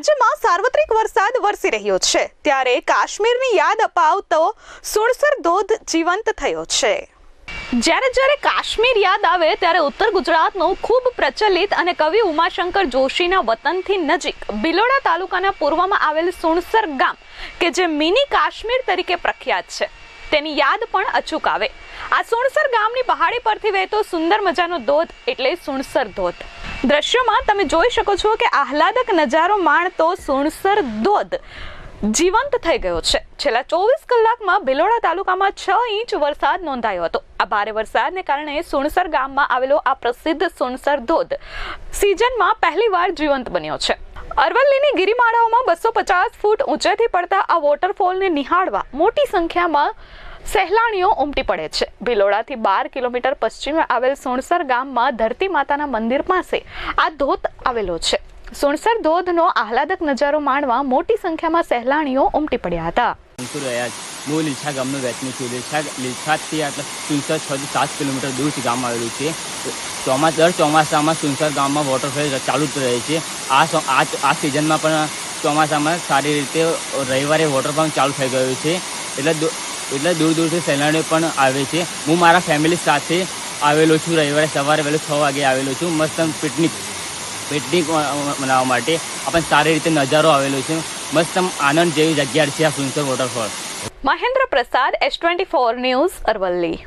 રાજ્યમાં સાર્વત્રિક વરસાદ વરસી રહ્યો છે. ત્યારે કાશ્મીરની યાદ અપાવતો સુણસર ધોધ જીવંત થયો છે. જ્યારે જ્યારે કાશ્મીર યાદ આવે ત્યારે ઉત્તર ગુજરાતનું ખૂબ પ્રચલિત અને કવિ ઉમાશંકર જોશીના વતનથી નજીક બિલોડા તાલુકાના પૂર્વમાં આવેલ સુણસર ગામ કે જે મિની કાશ્મીર તરીકે પ્રખ્યાત છે. તેની યાદ પણ અચૂક આવે. આ સુણસર ગામની પહાડી પરથી વહેતો સુંદર મજાનો ધોધ એટલે સુણસર ધોધ. દ્રશ્યોમાં તમે જોઈ શકો છો કે આહલાદક નજારો માણતો સુણસર ધોધ જીવંત થઈ ગયો છે. છેલ્લા ચોવીસ કલાકમાં ભિલોડા તાલુકામાં છ ઇંચ વરસાદ નોંધાયો હતો. આ ભારે વરસાદને કારણે સુણસર ગામમાં આવેલો આ પ્રસિદ્ધ સુણસર ધોધ સિઝનમાં પહેલીવાર જીવંત બન્યો છે. અરવલ્લીની ગિરિમાળાઓમાં બસો પચાસ ફૂટ ઊંચેથી પડતા આ વોટરફોલને નિહાળવા મોટી સંખ્યામાં સહેલાણીઓ ઉમટી પડે છે. ભિલોડાથી બાર કિલોમીટર પશ્ચિમે આવેલ સોણસર ગામમાં ધરતી માતાના મંદિર પાસે આ ધોધ આવેલો છે. સોણસર ધોધનો આહલાદક નજારો માણવા મોટી સંખ્યામાં સહેલાણીઓ ઉમટી પડ્યા હતા. અંકુર રહ્યા છે હું લીછા ગામનો વતની છું. લીછા લીછાથી આટલા સુનસર છ થી સાત કિલોમીટર દૂર ગામ આવેલું છે. ચોમા દર ચોમાસામાં સુનસર ગામમાં વોટરફોલ ચાલુ જ રહે છે. આ આ સિઝનમાં પણ ચોમાસામાં સારી રીતે રવિવારે વોટરફોલ ચાલુ થઈ ગયું છે. એટલે એટલે દૂર દૂરથી સહેલાણીઓ પણ આવે છે. હું મારા ફેમિલી સાથે આવેલો છું. રવિવારે સવારે વહેલો છ વાગે આવેલો છું. મસ્ત પિકનિક પિકનિક મનાવવા માટે આપણને સારી રીતે નજારો આવેલો છે. મસ્ત આનંદ જેવી જગ્યા છે આ Sunsar waterfall Mahendra Prasad S twenty four news Aravalli.